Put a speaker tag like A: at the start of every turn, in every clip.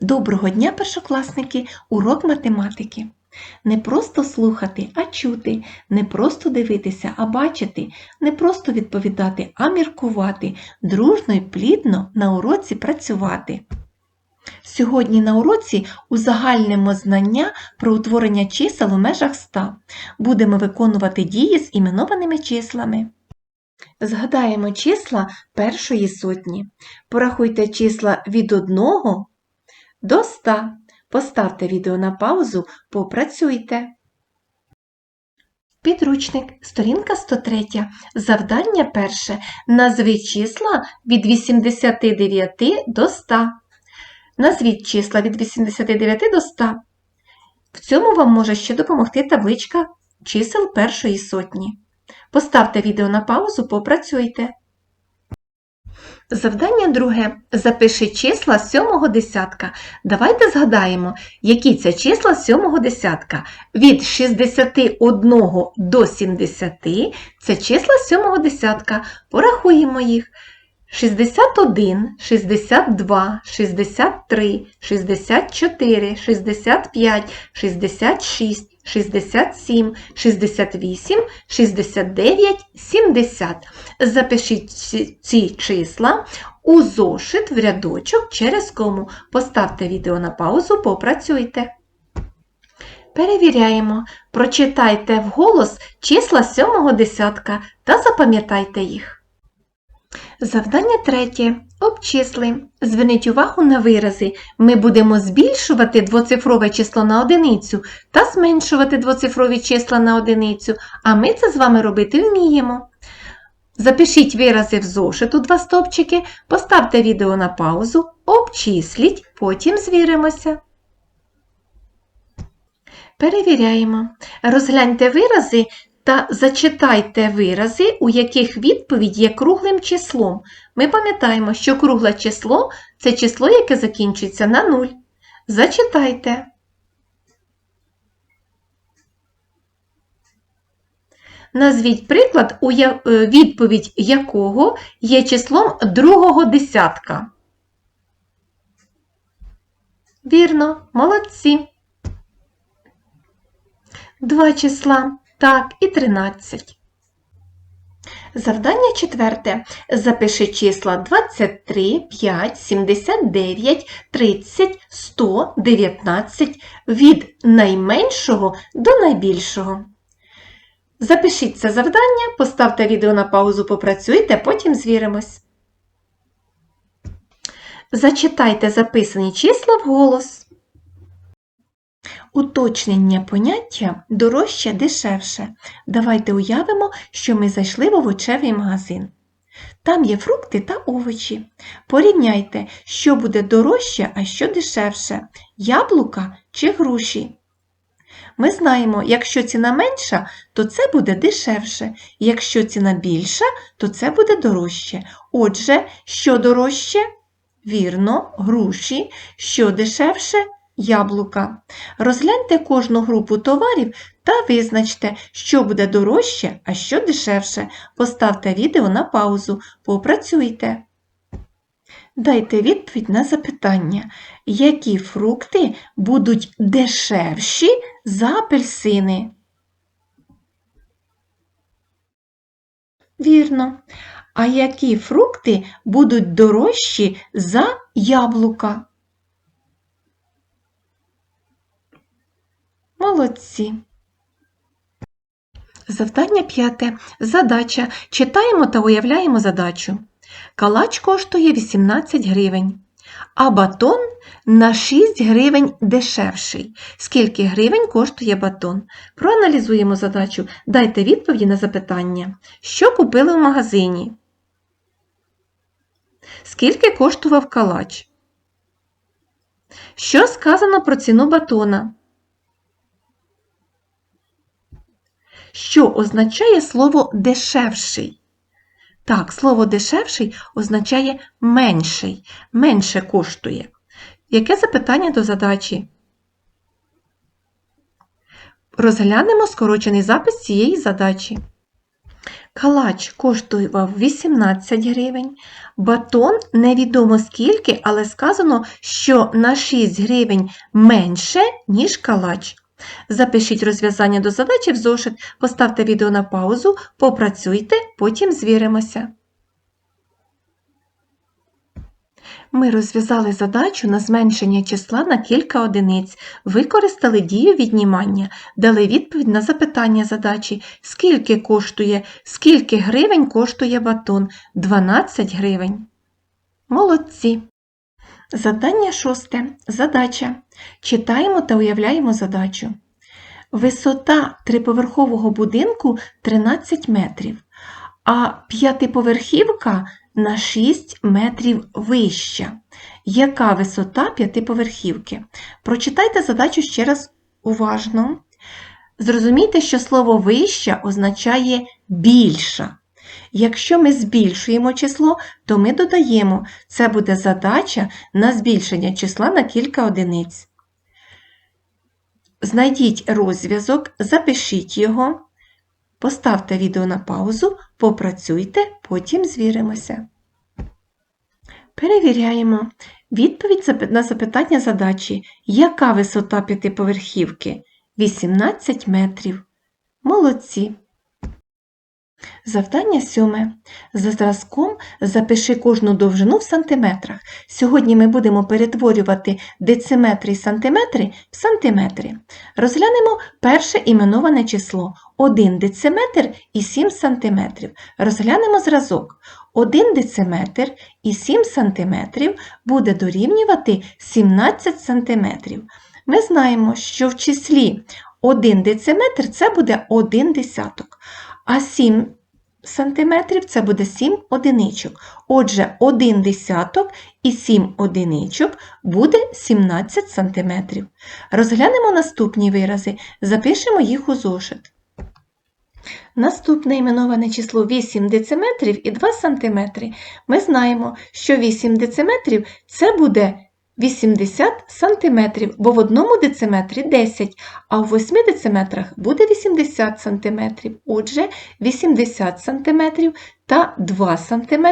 A: Доброго дня, першокласники! Урок математики. Не просто слухати, а чути, не просто дивитися, а бачити, не просто відповідати, а міркувати, дружно і плідно на уроці працювати. Сьогодні на уроці узагальнимо знання про утворення чисел у межах 100. Будемо виконувати дії з іменованими числами. Згадаємо числа першої сотні. Порахуйте числа від 1 до 100. Поставте відео на паузу, попрацюйте. Підручник, сторінка 103. Завдання перше. Назви числа від 89 до 100. Назвіть числа від 89 до 100. В цьому вам може ще допомогти табличка чисел першої сотні. Поставте відео на паузу, попрацюйте. Завдання друге. Запиши числа сьомого десятка. Давайте згадаємо, які це числа сьомого десятка. Від 61 до 70 це числа сьомого десятка. Порахуємо їх. 61, 62, 63, 64, 65, 66, 67, 68, 69, 70. Запишіть ці- числа у зошит в рядочок через кому. Поставте відео на паузу, попрацюйте. Перевіряємо. Прочитайте вголос числа сьомого десятка та запам'ятайте їх. Завдання третє. Обчисли. Зверніть увагу на вирази. Ми будемо збільшувати двоцифрове число на одиницю та зменшувати двоцифрові числа на одиницю, а ми це з вами робити вміємо. Запишіть вирази в зошит у два стовпчики, поставте відео на паузу, обчисліть, потім звіримося. Перевіряємо. Розгляньте вирази та зачитайте вирази, у яких відповідь є круглим числом. Ми пам'ятаємо, що кругле число це число, яке закінчується на 0. Зачитайте. Назвіть приклад, у е, відповідь якого є числом другого десятка. Вірно, молодці. Два числа. Так, і 13. Завдання четверте. Запиши числа 23, 5, 79, 30, 100, 19 від найменшого до найбільшого. Запишіть це завдання, поставте відео на паузу, попрацюйте, потім звіримось. Зачитайте записані числа вголос. Уточнення поняття дорожче дешевше. Давайте уявимо, що ми зайшли в овочевий магазин. Там є фрукти та овочі. Порівняйте, що буде дорожче, а що дешевше яблука чи груші. Ми знаємо, якщо ціна менша, то це буде дешевше. Якщо ціна більша, то це буде дорожче. Отже, що дорожче? Вірно, груші, що дешевше яблука. Розгляньте кожну групу товарів та визначте, що буде дорожче, а що дешевше. Поставте відео на паузу, попрацюйте. Дайте відповідь на запитання, які фрукти будуть дешевші за апельсини. Вірно. А які фрукти будуть дорожчі за яблука? Молодці. Завдання п'яте. Задача. Читаємо та уявляємо задачу. Калач коштує 18 гривень, а батон на 6 гривень дешевший. Скільки гривень коштує батон? Проаналізуємо задачу. Дайте відповіді на запитання. Що купили в магазині? Скільки коштував калач? Що сказано про ціну батона? Що означає слово дешевший? Так, слово дешевший означає менший, менше коштує. Яке запитання до задачі? Розглянемо скорочений запис цієї задачі. Калач коштував 18 гривень. Батон невідомо скільки, але сказано, що на 6 гривень менше, ніж калач. Запишіть розв'язання до задачі в зошит, поставте відео на паузу, попрацюйте, потім звіримося. Ми розв'язали задачу на зменшення числа на кілька одиниць, використали дію віднімання, дали відповідь на запитання задачі, скільки коштує, скільки гривень коштує батон? 12 гривень. Молодці. Завдання шосте. Задача. Читаємо та уявляємо задачу. Висота триповерхового будинку 13 метрів, а п'ятиповерхівка на 6 метрів вища. Яка висота п'ятиповерхівки? Прочитайте задачу ще раз уважно. Зрозумійте, що слово вища означає більша. Якщо ми збільшуємо число, то ми додаємо, це буде задача на збільшення числа на кілька одиниць. Знайдіть розв'язок, запишіть його, поставте відео на паузу, попрацюйте, потім звіримося. Перевіряємо. Відповідь на запитання задачі. Яка висота п'ятиповерхівки? 18 метрів. Молодці. Завдання сьоме. За зразком запиши кожну довжину в сантиметрах. Сьогодні ми будемо перетворювати дециметри і сантиметри в сантиметри. Розглянемо перше іменоване число 1 дециметр і 7 сантиметрів. Розглянемо зразок. 1 дециметр і 7 сантиметрів буде дорівнювати 17 сантиметрів. Ми знаємо, що в числі 1 дециметр це буде 1 десяток а 7 сантиметрів це буде 7 одиничок. Отже, 1 десяток і 7 одиничок буде 17 сантиметрів. Розглянемо наступні вирази, запишемо їх у зошит. Наступне іменоване число 8 дециметрів і 2 сантиметри. Ми знаємо, що 8 дециметрів це буде 80 см, бо в одному дециметрі 10, а в 8 дециметрах буде 80 см. Отже, 80 см та 2 см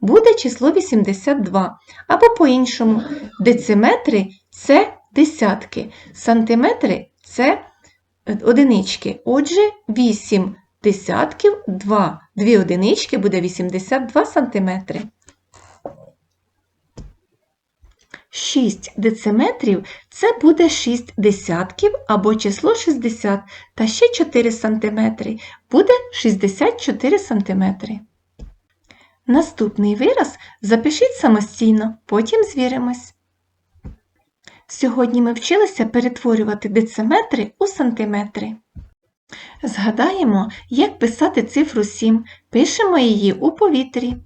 A: буде число 82. Або по-іншому, дециметри це десятки, сантиметри це одинички. Отже, 8 десятків, 2, 2 одинички буде 82 см. 6 дециметрів це буде 6 десятків або число 60 та ще 4 сантиметри буде 64 сантиметри. Наступний вираз запишіть самостійно, потім звіримось. Сьогодні ми вчилися перетворювати дециметри у сантиметри. Згадаємо, як писати цифру 7. Пишемо її у повітрі.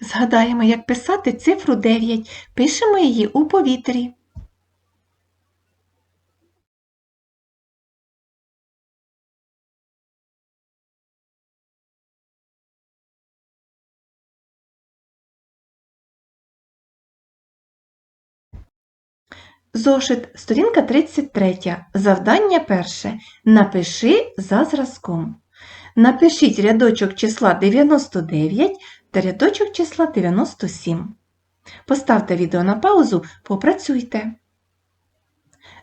A: Згадаємо, як писати цифру 9. Пишемо її у повітрі. Зошит, сторінка 33. Завдання перше. Напиши за зразком. Напишіть рядочок числа 99 та рядочок числа 97. Поставте відео на паузу, попрацюйте.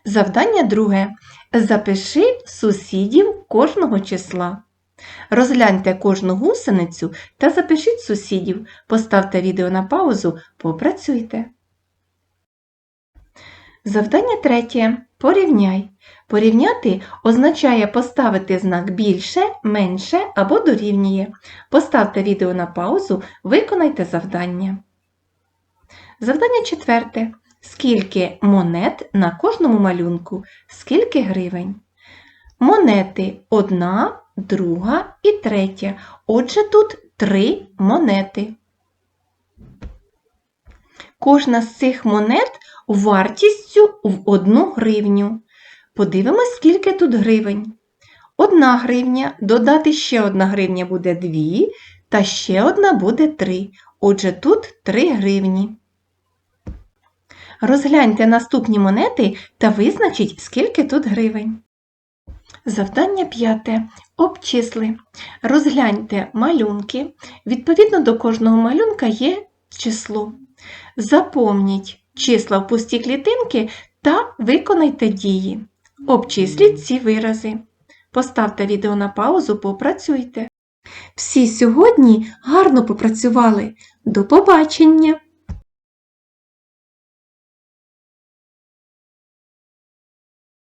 A: Завдання друге. Запиши сусідів кожного числа. Розгляньте кожну гусеницю та запишіть сусідів. Поставте відео на паузу, попрацюйте. Завдання третє. Порівняй. Порівняти означає поставити знак більше, менше або дорівнює. Поставте відео на паузу, виконайте завдання. Завдання четверте. Скільки монет на кожному малюнку? Скільки гривень? Монети одна, друга і третя. Отже, тут три монети. Кожна з цих монет вартістю в одну гривню. Подивимось, скільки тут гривень. Одна гривня, додати ще одна гривня буде 2, та ще одна буде 3. Отже, тут 3 гривні. Розгляньте наступні монети та визначіть, скільки тут гривень. Завдання п'яте. Обчисли. Розгляньте малюнки. Відповідно до кожного малюнка є число. Запомніть числа в пусті клітинки та виконайте дії. Обчисліть ці вирази. Поставте відео на паузу, попрацюйте. Всі сьогодні гарно попрацювали. До побачення!